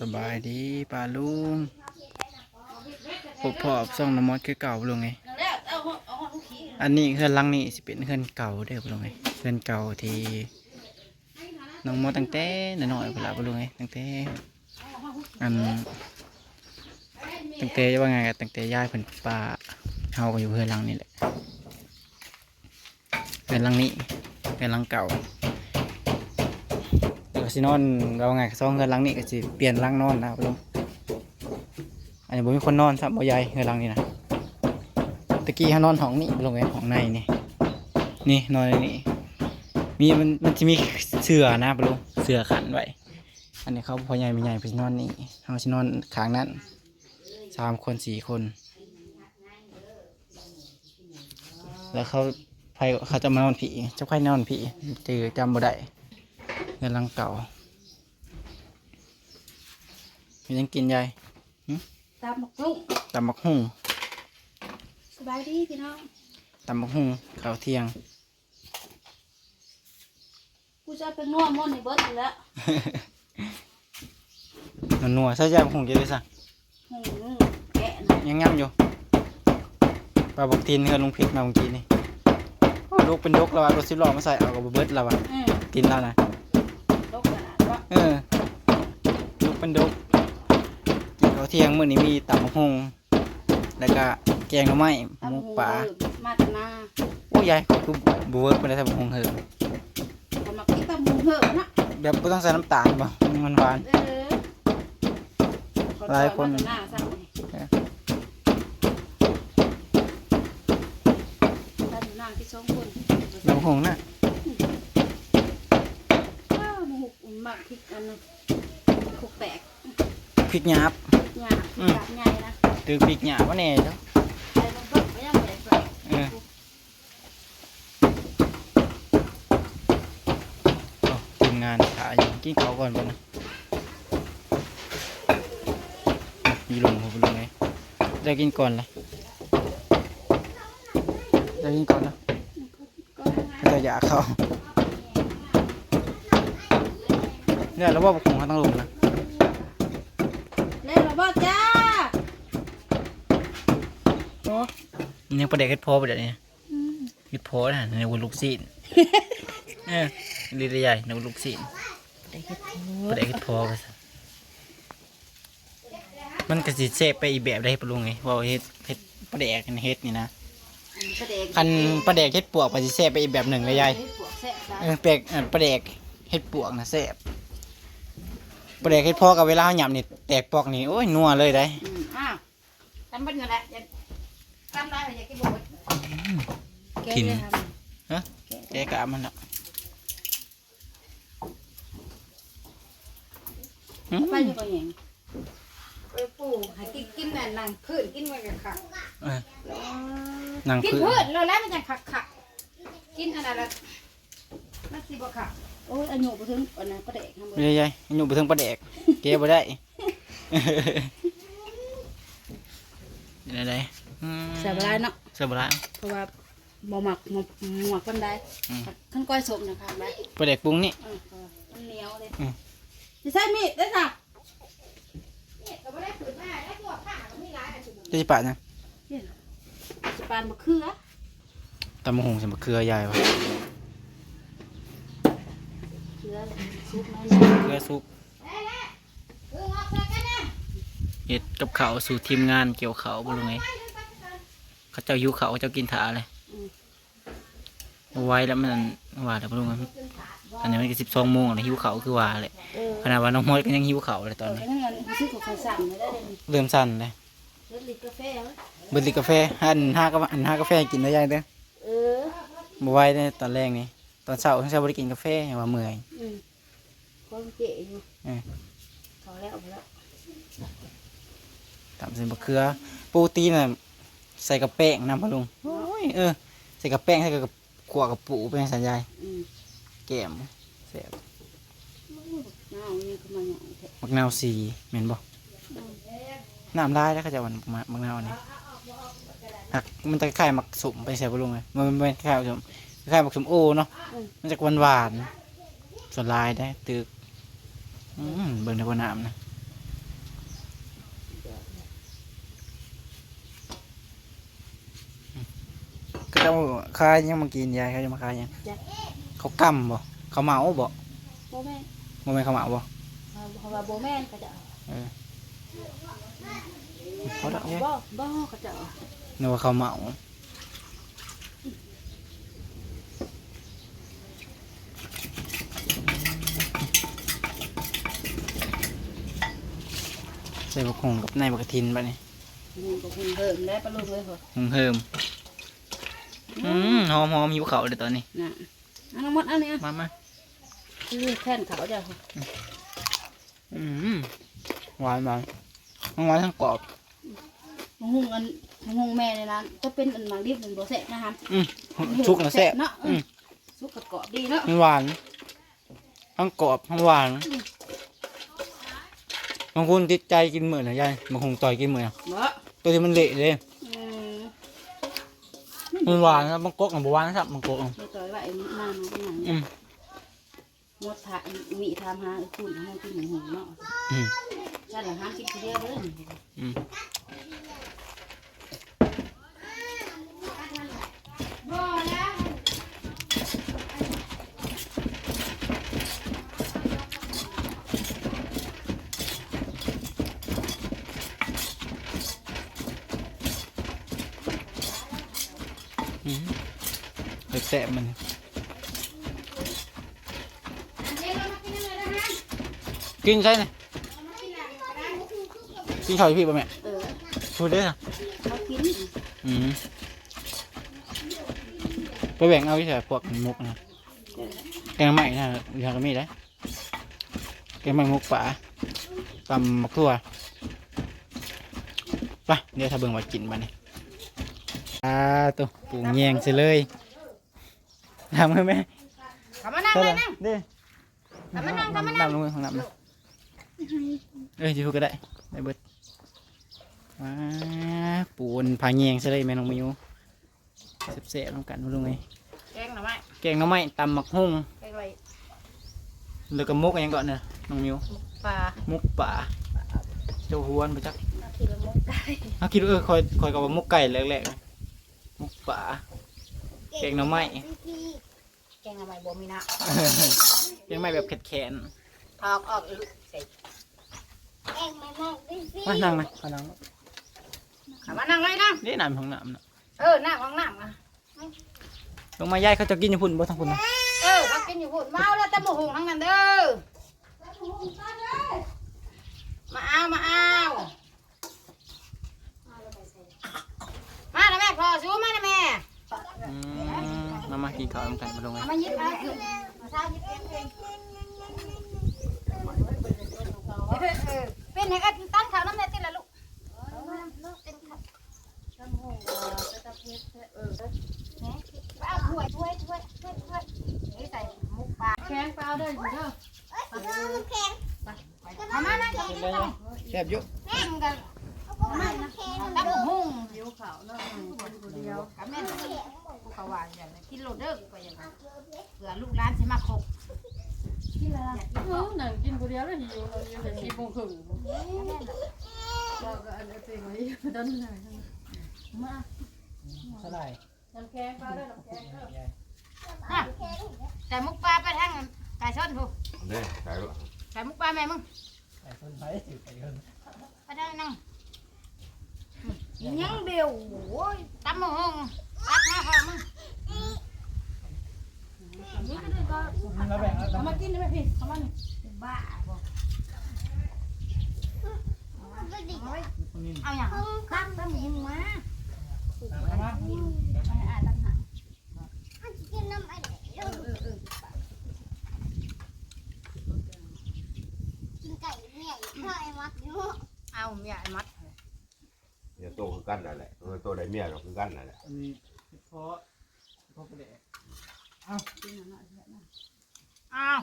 สบายดีป้าลุงพบพอบส่องน้ำมอดคือเก่าลงไง อันนี้เฮือนลังนี้สิเป็นเฮือนเก่าเด้อบ่ลุงไงเฮือนเก่าที่น้องมอดตั้งแต่น้อยๆพุ่นล่ะบ่ลุงไงตั้งแต่อันตั้งแต่ว่าไงตั้งแต่ยายเพิ่นป้าเฮาก็อยู่เฮือนลังนี้แหละเฮือนลังนี้เฮือนลังเก่า สินอนว่าไงก็ซ่องเฮือนหลังนี้ก็สิเปลี่ยนหลังนอนนะบ่ลุงอันนี้บ่มีคนนอนครับบ่ใหญ่เฮือนหลังนี่นะตะกี้เขานอนห้องนี้ลงไปห้องในนี่นี่นอนในนี่มีมันมันจะมีเสือนะปะลุงเสือขันไว้อันนี้เขาพอใหญ่ไม่ใหญ่ไปนอนนี่เขาสินอนข้างนั้นสามคนสี่คน แล้วเขาไฟเขาจะมานอนผีเจ้าไข่นอนผีจือจำบ่ได้ เงินหลังเก่ามียังกินยายตามหมกลุงตำบักหุ่งสบายดีพี่น้องตำบักหุ่งข้าวเที่ยง กูจะเป็นนัวมันนี่เบิดอยู่แล้วนัวนัวๆใส่ใจบักหุ่งเยอะเลยสั่งหืมแกะนะยังง่ำอยู่ปลาบักตีนเฮือนลุงเพชรมาเมื่อกี้นี่โอ้ลูกเป็นยกแล้วอะรถสิบล้อมาใส่เอากับเบิร์ดแล้วอะอืมตีนแล้วนะลกขนาดว่า เออลูกเป็นยกกินข้าวเที่ยงมื้อนี้มีตำบักหุ่งแล้วก็แกงหน่อไม้หมูป่ามาแต่นาโอ้ยยายก็คือบัเวิร์กไปได้แต่บักหุ่งเหิมก็มากินตะมูเหอะนะแบบบ่ต้องใส่น้ำตาลบ่มันหวาน เออหลายคนมาแต่นาสั่งนี่เออท่านอยู่นางที่สองคนตำบักหุ่งน่ะ อ้าวหมูหุบหมัก พริกอันนึงคุกแปลกพริกหยาบหยาบอืมหยาบใหญ่นะตือพริกหยาบวะแน่เด้อใส่ลงไปไม่ยังไม่ได้ใส่เออเอาทีมงานขายอยู่กินเขาวก่อนไปนะมีลงหัวลงไงจะกินก่อนเลยจะกินก่อนนะก็จะอยากเข้า เนี่ยแล้วว่าบุกของเขาต้องลงนะเล่นระเบิดจ้าโอ้มันยังประเด็กเฮ็ดโพประเด็กเนี่ยอืมเฮ็ดโพนะในวันลูกซีนเออลีดใหญ่ในวันลูกซีนได้เฮ็ดโทปษลาแดกเฮ็ดพอไปซะมันก็สิเซฟไปอีกแบบได้ปะลุงไงว่าเฮ็ดเฮ็ดปลาแดกกันเฮ็ดนี่นะประเด็กคันปลาแดกเฮ็ดปวกก็สิเซฟไปอีกแบบหนึ่งเลยยายเฮ็ดปวกแซ่บได้เออแปลกอะปลาแดกเฮ็ดปวกนะเซฟ ปลาแดกเฮ็ดพอกับเวลาเฮาหยำนี่แตกปอกนี่โอ้ยนัวเลยได้อืมอ้าวทำเป็นเงินแหละอย่าทำได้อย่ากินบ่หมดแกะเลยทฮะแกกะมันละอืมำไปอยู่กับหยังไปปลูกให้กินกินนั่นนั่งพื้นกินไว้กับขักเออนั่งกินพื้นพื้นแล้วแล้วมันจะขักขักกินอันนั้นละมันสิบ่ขัก โอ้ยอายุบ่ถึงอันนั้นประเด็กทำบ่ไม่ได้ยายอยู่ไปถึงปลาแดก เก็บบ่ได้ ได้ได้อืมแซ่บหลายเนาะเสียบหลายเพราะว่าบ่หมักบ่หมักปานใดอืม ขั้นก้อยสมนะคะได้ปลาแดกปรุงนี่ เออเออมันเหนียวเลยอืม สิใส่มีดได้จ้ะมีดก็บ่ได้ผืนหน้าได้ตัวผ้าก็มีหลายอันสิบ่จะสิปะนะเนี่ยสิปานบ่คืออะ ตำมะฮงสมะเขือใหญ่ปะ เคือซุปน้อยเขือซุปๆเออเอาใส่กันนะเห็ดกับเขาวสู่ทีมงานเกี่ยวเขาวบ่รู้ไงเขาเจ้าหิวเขาวเขาเจ้ากินถาเลยเอาไว้แล้วมันว่าแต่บ่รู้ไงอันนี้มันก็สิบสองโมงแล้วหิวเขาวคือว่าเลยเออขนาดว่าน้องมดก็ยังหิวเขาวเลยตเออนอนี้นั่นเงินซื้อของข้าวสั่งไม่ได้เลยเริ่มสั่นเลยรถลิตรกาแฟเว้ยเบิดลิกาแฟอันห้ากาอันห้ากาแฟให้กินได้ยังเด้อเออ บ่ไหว้ในตอนแรกนี่ ตอนเช้าเช้าบ่ได้กินกาแฟอย่างว่าเมื่อยอืมคนเก๋อยู่เออเขาแล้วเอาไปแล้วตำใส่มะเขือปูตีน่ะใส่กระแป้งน้ำพะลุงโอ้ยเออใส่กระแป้งใส่กับขวกับปูเป็นสัญญาณอืมแก้มแซ่บน้าเนี่ยก็มาหยองแท้มักนาวสีเหม็นบ่น้ำลายแล้วเขาจะวันมักมักนาวนี่หักมันจะคล้ายๆมักสุ่มไปใส่พะลุงเลยมันมันเป็นคล้ายๆสุ่ม คล้ายๆมักสุ่มโอเนาะมันจะหวานหวานๆส่วนลายได้ตึกอืมเบิ่งในบ่น้ำนะก็เจ้าขายยังมากินยายเขาจะมาขายยังเขากำบ่เขาเหมาบ่โบแม่นบ่แม่นเขาเหมาบ่เพราะว่าโบแม่นก็จะเอาเขาดอกเอาเนี่ยบ่บ่ก็จะเอานึกว่าเขาเหมา ใส่บักหงกับในบักกระทินปะนี่นี่ก็คุณเพิ่มได้ปลาลูกเลยเหรอหงเฮิมอืมหอมหอมหิวเขาวเลยตอนนี้น่ะเอาน้ำมันเอันนี้มามาคือแค่นเขาจะอืมหวานหวานทั้งหวานทั้งกรอบมะฮุงอันมะฮุงแม่ในร้านจะเป็นอันหมักดิบหนึ่งโบเสะนะคะอืมชุกนะแซ่บเนาะอืมสุกกับกรอบดีเนาะมันหวานทั้งกรอบทั้งหวาน บางคนติดใจกินเหมือนนะยายบางคนต่อยกินเหมือนเนาะตัวที่มันเละเลยอืมมันหวานครับบางกอกกับบหวานครับบางกอกอะเดี๋ยวต่อยไว้นานมันก็หนังอืมมดถามีทำหาคุณให้กินหมูหูเนาะอืมฉันละหากินทีเดียวเลยอืม แซ่บมันกินใช่ไหมกินข้าวพี่ป่ะแม่เออพูดได้ค่ะเขากินอืมไปแบ่งเอาวิชาพวกมุกนะแกงใหม่นะอยากมีได้แกงใหม่มุกป่าตำมักทั่วไปเดี๋ยวถ้าเบิ่งว่ากินมาเนี่ยอ่าตัวปูแยงเสเลย ทำให้แม่เขามานั่งเท่าเลไหร่ยนั่งเด้ทำมานั่งทำมานั่งน้ำลงมือของน้ำนะเอ้ยจะพูดก็ได้ได้เบิดว้าปูนผาแยงสิเลยแม่น้องมิวเสียบๆน้ำกันมาลงไงแกงหน่อไม้แกงหน้ำไม้ตำหมักหุ่งแกงอะไรแล้วก็มุกอะไรก่อนนะน้องมิวปลามุกป่าเจ้าฮวนไปจักทีละมกไก่เขาคิดว่าเออคอยคอยกับว่ามุกไก่แรกๆนะมุกป่า แกงหน้ำไม้แกงอะไรบ่มีนะแกงหน้ำไม้แบบแขนออกออกอีกใส่ๆมานั่งเลยมานั่งเขามานั่งเลยนั่งนี่น้ำของน้ำนะเออนั่งของนั่งอะลงมาย่ายเขาจะกินอยู่พุ่นบ่ทั้งพุ่นนะเออเขากินอยู่พุ่นเมาแล้วแต่หมูหุงทั้งนั้นเด้อมาเอามาเอามานะแม่พอสู้มานะแม่ อืมมามา กินข้าวน้ำกันมาลงไงเอามายิบเอาเช้ายิบเองเองเออเออเป็นไงกันตั้งข่าวน้ำในติดละลูกเอาถ้วยถ้วยถ้วยถ้วยถ้วยนี่ใส่มุกปลาแข็งเปล่าด้ออยู่เด้อมามานั่งกันนี่แซ่บอยู่กินกันมานะตั้งหุ่งเดียวเขาเนาะเดียวกับแม่ กูเขาว่าอย่างนี้กินโลเด้อกูก็อย่างนั้นเผื่อลูกหลานสิมาคบกินอะไรเออหนังกินคนเดียวแล้วหิวเราอยู่แต่ชีโมงครึ่งเราก็อันนี้เป็นไว้ด้านไหนมาเท่าไหร่น้ำแข็งปลาด้วยน้ำแข็งเด้อน่ะใส่มุกปลาไปทางไก่ชนถูกเด้ใส่ลูกใส่มุกปลาแม่มึงไอ้คนไทยสิไปกันไปทางนั่งยังเดียวโอ้ยตำมะฮง ตักหน้าพอมึงเราแบ่งแล้วเอามากินได้ไหมพี่เอามานี่บ้าบ่เอาอย่างตั้งตั้งหิงมาอ่าตั้งหาเอาเมียไอ้มัดเดี๋ยวโตคือกันนั่นแหละเออโตได้เมียก็คือกันนั่นแหละ อันนี้เพราะเพราะกระเดะอ้าว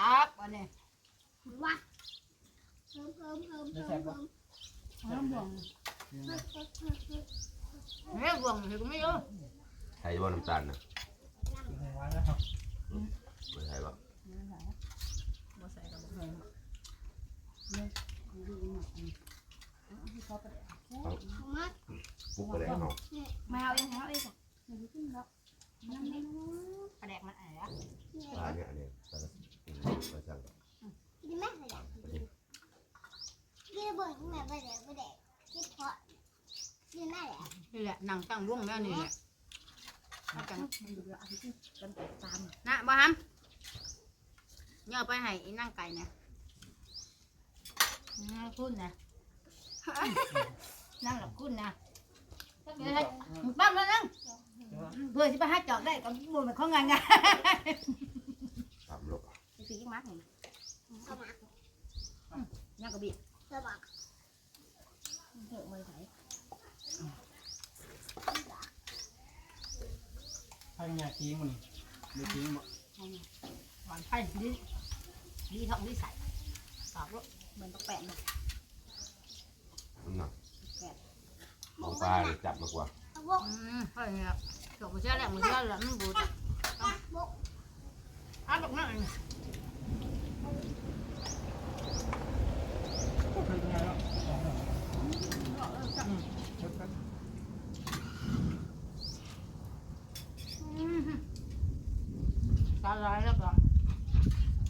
ตักวันนี้ไม่แซ่บบ่น้ำบ่วงเฮ้ยบ่วงเห็ไม่เยอะใส่บ่น้ำตาลนะหวานแล้วไม่ใส่บ่บ่ใส่กับบ่ปุ๊บไปแล้วเนาะมาเอาเองเอาเองจ้ะปลาแดกมันอะไรอะ ปลาเนี่ยอันนี้ปลาปลาจัง กินแม่ขยะกินเบิ่งแม่ไปเด็กไปเด็กกินเพาะกินแม่แหละ นี่แหละนั่งตั้งวงแล้วนี่แหละเอาจังนะบ่ฮัมย่อไปให้อีนั่งไก่เนี่ยนั่งคุณนะนั่งหลับคุณนะเดี๋ยวให้มึงปั้มแล้วนั่งเพื่อที่ไปหาจอกได้กับบุญมันเขางานงานสามโลสีมักนี่เอามายังกระบี่สบักเถอะไม่ใส่ ให้ยาทิ้งมันนี่ทิ้งบ่หวานไผ่ดีดีท้องดีใส่ตอบว่าเหมือนตะแปะเลยมันหนักของปลาเลยจับมากกว่าอืมไผ่เนี่ยจอกมือเชื่อแหละมันเชื่อแหละมันบูดพวกอ้าวตกนั่นป็นไงเนาะ ตาลายแล้วก็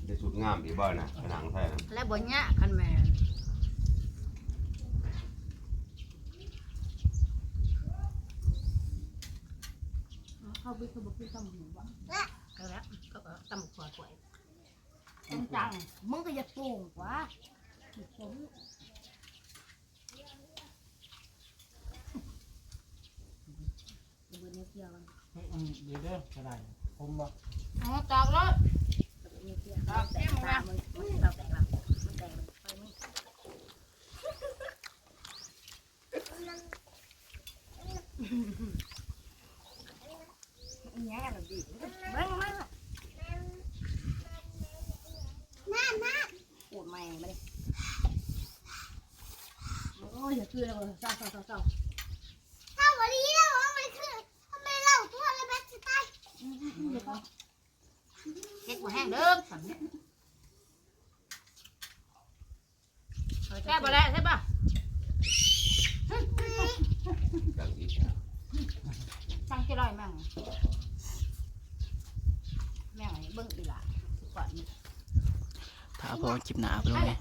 ได้สุดงามอีบ้านนะผนังแท้นะแล้วบนเนี้ยคันแม่เข้าไปเขาบอกพี่ทำหนูบ้างแล้วแล้วก็ตำขวดขวดจังจังมึงก็อย่าโป่งกว่าผมเดี๋ยวเด้อกระไรผมบ่ อ๋อตอกแล้วตอกเต็มแล้วเราแตกเรามันแตกมันไฟไม่เนี้ยแบบดีเบิ้งมาน้าน้าปวดแม่มาดิโอ้ยอย่าช่วยเราเศร้าเศร้าเศร้าวันนี้เราเอาไปคือทำไมเราตัวอะไรแบบสไตล์ เช็ดหัวแห้งเด้อ แก้บ่แล้วใช่ป่ะจังอีกตั้งกี่ร้อยแม่งแม่งไอ้เบิ้งอีหล่ะก่อน ถ้าพอจิบหนาไปลงไง